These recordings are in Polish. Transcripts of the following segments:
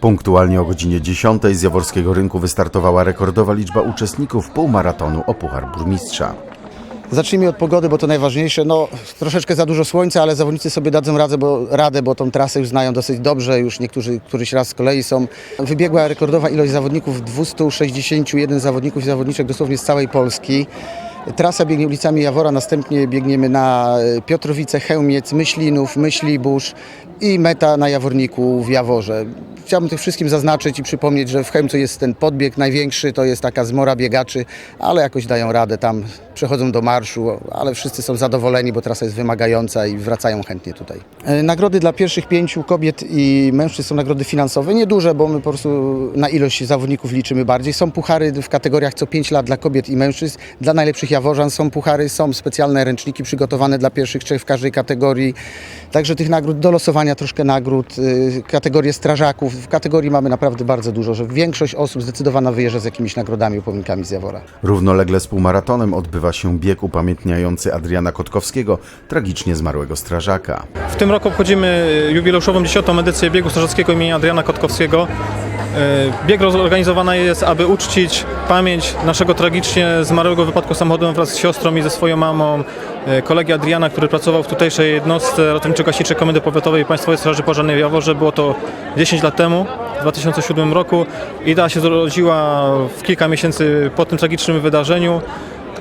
Punktualnie o godzinie 10 z Jaworskiego Rynku wystartowała rekordowa liczba uczestników półmaratonu o Puchar Burmistrza. Zacznijmy od pogody, bo to najważniejsze. No, troszeczkę za dużo słońca, ale zawodnicy sobie dadzą radę bo, radę, bo tą trasę już znają dosyć dobrze. Już niektórzy któryś raz z kolei są. Wybiegła rekordowa ilość zawodników, 261 zawodników i zawodniczek dosłownie z całej Polski. Trasa biegnie ulicami Jawora, następnie biegniemy na e, Piotrowice, Chełmiec, Myślinów, Myślibórz i meta na Jaworniku w Jaworze. Chciałbym tych wszystkim zaznaczyć i przypomnieć, że w Chełmcu jest ten podbieg największy, to jest taka zmora biegaczy, ale jakoś dają radę tam, przechodzą do marszu, ale wszyscy są zadowoleni, bo trasa jest wymagająca i wracają chętnie tutaj. E, Nagrody dla pierwszych pięciu kobiet i mężczyzn są nagrody finansowe, nieduże, bo my po prostu na ilość zawodników liczymy bardziej. Są puchary w kategoriach co 5 lat dla kobiet i mężczyzn, dla najlepszych Jaworzan są puchary, są specjalne ręczniki przygotowane dla pierwszych trzech w każdej kategorii. Także tych nagród, do losowania troszkę nagród, y, kategorie strażaków. W kategorii mamy naprawdę bardzo dużo, że większość osób zdecydowana wyjeżdża z jakimiś nagrodami, upominkami z Jawora. Równolegle z półmaratonem odbywa się bieg upamiętniający Adriana Kotkowskiego, tragicznie zmarłego strażaka. W tym roku obchodzimy jubileuszową 10. edycję biegu strażackiego imienia Adriana Kotkowskiego. E, Bieg organizowany jest, aby uczcić pamięć naszego tragicznie zmarłego wypadku samochodowym wraz z siostrą i ze swoją mamą, e, kolegi Adriana, który pracował w tutejszej jednostce ratowniczo-gaśniczej Komendy Powiatowej Państwowej Straży Pożarnej w Jaworze. Było to 10 lat temu, w 2007 roku. Idea się zrodziła w kilka miesięcy po tym tragicznym wydarzeniu.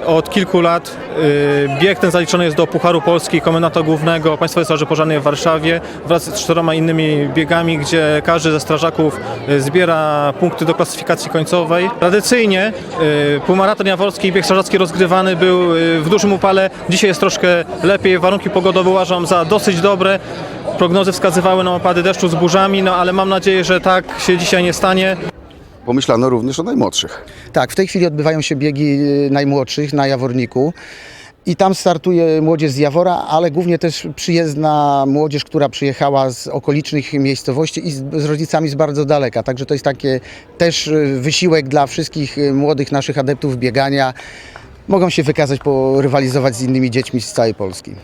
Od kilku lat y, bieg ten zaliczony jest do Pucharu Polski Komendanta Głównego Państwowej Straży Pożarnej w Warszawie wraz z czteroma innymi biegami, gdzie każdy ze strażaków y, zbiera punkty do klasyfikacji końcowej. Tradycyjnie y, półmaraton jaworski i bieg strażacki rozgrywany był w dużym upale. Dzisiaj jest troszkę lepiej. Warunki pogodowe uważam za dosyć dobre. Prognozy wskazywały na opady deszczu z burzami, no ale mam nadzieję, że tak się dzisiaj nie stanie. Pomyślano również o najmłodszych. Tak, w tej chwili odbywają się biegi y, najmłodszych na Jaworniku. I tam startuje młodzież z Jawora, ale głównie też przyjezdna młodzież, która przyjechała z okolicznych miejscowości i z, z rodzicami z bardzo daleka. Także to jest takie też y, wysiłek dla wszystkich y, młodych naszych adeptów biegania. Mogą się wykazać, porywalizować z innymi dziećmi z całej Polski.